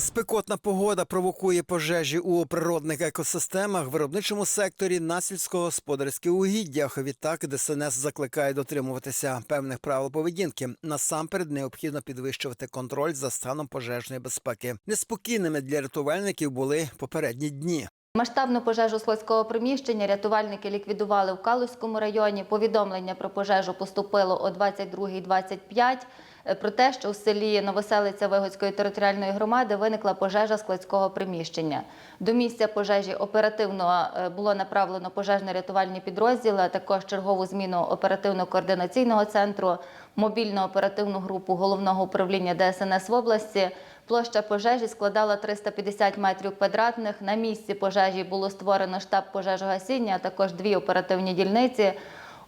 Спекотна погода провокує пожежі у природних екосистемах, виробничому секторі на сільськогосподарських угіддях. Відтак ДСНС закликає дотримуватися певних правил поведінки. Насамперед необхідно підвищувати контроль за станом пожежної безпеки. Неспокійними для рятувальників були попередні дні. Масштабну пожежу складського приміщення рятувальники ліквідували в Калузькому районі. Повідомлення про пожежу поступило о 22.25 е, про те, що у селі Новоселиця Вигодської територіальної громади виникла пожежа складського приміщення. До місця пожежі оперативно е, було направлено пожежно-рятувальні підрозділи, також чергову зміну оперативно-координаційного центру, мобільну оперативну групу головного управління ДСНС в області. Площа пожежі складала 350 метрів квадратних. На місці пожежі було створено штаб пожежогасіння, а також дві оперативні дільниці.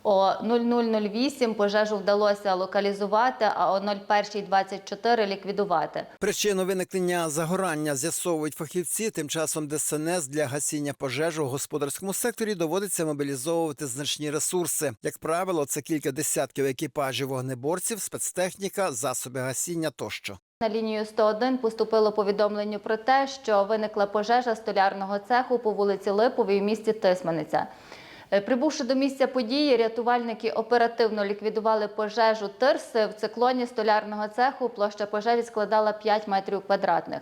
О 0008 пожежу вдалося локалізувати, а о 01.24 ліквідувати. Причину виникнення загорання з'ясовують фахівці. Тим часом ДСНС для гасіння пожеж у господарському секторі доводиться мобілізовувати значні ресурси. Як правило, це кілька десятків екіпажів вогнеборців, спецтехніка, засоби гасіння тощо. На лінію 101 поступило повідомлення про те, що виникла пожежа столярного цеху по вулиці Липовій в місті Тисмениця. Е, Прибувши до місця події, рятувальники оперативно ліквідували пожежу тирси в циклоні столярного цеху. Площа пожежі складала 5 метрів квадратних.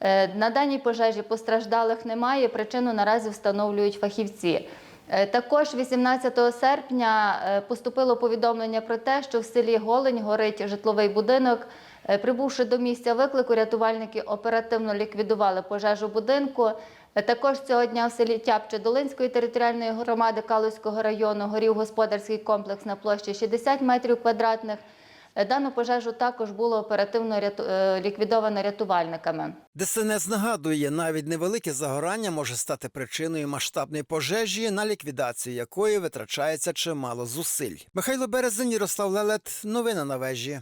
Е, На даній пожежі постраждалих немає. Причину наразі встановлюють фахівці. Е, Також 18 серпня поступило повідомлення про те, що в селі Голень горить житловий будинок. Е, Прибувши до місця виклику, рятувальники оперативно ліквідували пожежу будинку. Е, Також цього дня в селі Тяпче Долинської територіальної громади Калузького району горів господарський комплекс на площі 60 метрів квадратних. Е, Дану пожежу також було оперативно ліквідовано рятувальниками. ДСНС нагадує, навіть невелике загорання може стати причиною масштабної пожежі, на ліквідацію якої витрачається чимало зусиль. Михайло Березин, Ярослав Лелет. Новини на вежі.